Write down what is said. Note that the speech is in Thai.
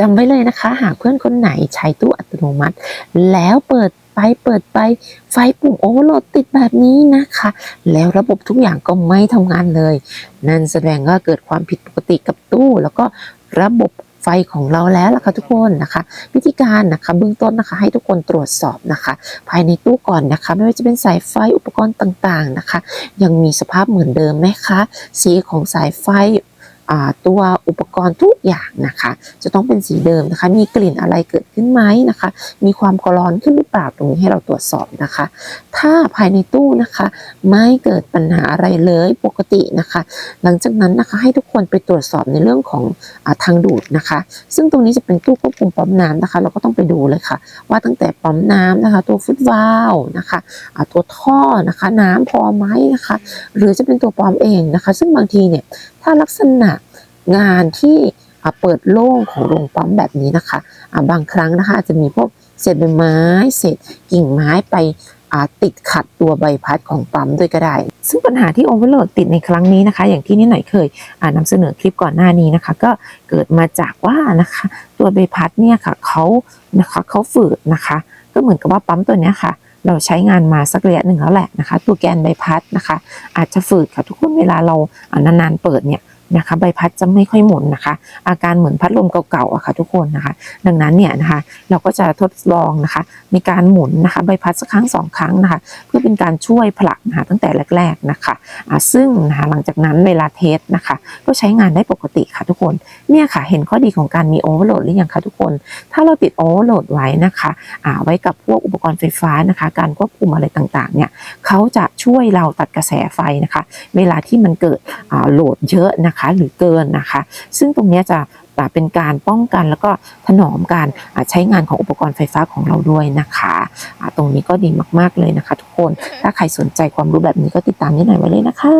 จำไว้เลยนะคะ หากเพื่อนคนไหนใช้ตู้อัตโนมัติ แล้วเปิดไปเปิดไปไฟปุ่มโอเวอร์โหลดติดแบบนี้นะคะ แล้วระบบทุกอย่างก็ไม่ทำงานเลย นั่นแสดงว่าเกิดความผิดปกติกับตู้ แล้วก็ระบบไฟของเราแล้วล่ะค่ะทุกคนนะคะ วิธีการนะคะเบื้องต้นนะคะ ให้ทุกคนตรวจสอบนะคะ ภายในตู้ก่อนนะคะ ไม่ว่าจะเป็นสายไฟอุปกรณ์ต่างๆนะคะ ยังมีสภาพเหมือนเดิมไหมคะ สีของสายไฟตัวอุปกรณ์ทุกอย่างนะคะ จะต้องเป็นสีเดิมนะคะ มีกลิ่นอะไรเกิดขึ้นไหมนะคะ มีความกร้อนขึ้นหรือเปล่าตรงนี้ให้เราตรวจสอบนะคะ ถ้าภายในตู้นะคะ ไม่เกิดปัญหาอะไรเลยปกตินะคะ หลังจากนั้นนะคะให้ทุกคนไปตรวจสอบในเรื่องของอทางดูดนะคะ ซึ่งตรงนี้จะเป็นตู้ควบคุมปั๊มน้ำนะคะ เราก็ต้องไปดูเลยค่ะ ว่าตั้งแต่ปั๊มน้ำนะคะ ตัวฟุตวาลนะคะตัวท่อนะคะ น้ำพอไหมนะคะ หรือจะเป็นตัวปั๊มเองนะคะ ซึ่งบางทีเนี่ยถ้าลักษณะ งานที่เปิดโล่งของโรงปั๊มแบบนี้นะคะบางครั้งนะคะอาจจะมีพวกเศษใบไม้เศษกิ่งไม้ไปติดขัดตัวใบพัดของปั๊มด้วยก็ได้ ซึ่งปัญหาที่โอเวอร์โหลดติดในครั้งนี้นะคะ อย่างที่นี่หน่อยเคยอ่านำเสนอคลิปก่อนหน้านี้นะคะ ก็เกิดมาจากว่านะคะ ตัวใบพัดเนี่ยค่ะเขานะคะเขาฝืดนะคะ ก็เหมือนกับว่าปั๊มตัวนี้ค่ะ เราใช้งานมาสักระยะหนึ่งแล้วแหละนะคะ ตัวแกนใบพัดนะคะ อาจจะฝืดค่ะทุกคนเวลาเรานานๆเปิดเนี่ย นะคะ ใบพัดจะไม่ค่อยหมุนนะคะ อาการเหมือนพัดลมเก่าๆอะค่ะทุกคนนะคะ ดังนั้นเนี่ยนะคะ เราก็จะทดลองนะคะในการหมุนนะคะ ใบพัดสักครั้งสองครั้งนะคะ เพื่อเป็นการช่วยผลักนะคะตั้งแต่แรก ๆนะคะอ่าซึ่งนะคะหลังจากนั้นเวลาเทสนะคะ ก็ใช้งานได้ปกติค่ะทุกคนเนี่ยค่ะเห็นข้อดีของการมีโอเวอร์โหลดหรือยังคะทุกคน ถ้าเราติดโอเวอร์โหลดไว้นะคะอ่าไว้กับพวกอุปกรณ์ไฟฟ้านะคะ การควบคุมอะไรต่างๆเนี่ยเขาจะช่วยเราตัดกระแสไฟนะคะ เวลาที่มันเกิดอ่าโหลดเยอะนะคะหรือเกินนะคะ ซึ่งตรงนี้จะเป็นการป้องกันแล้วก็ถนอมการใช้งานของอุปกรณ์ไฟฟ้าของเราด้วยนะคะตรงนี้ก็ดีมากๆเลยนะคะ ทุกคนถ้าใครสนใจความรู้แบบนี้ก็ติดตามนิดหน่อยไว้เลยนะคะ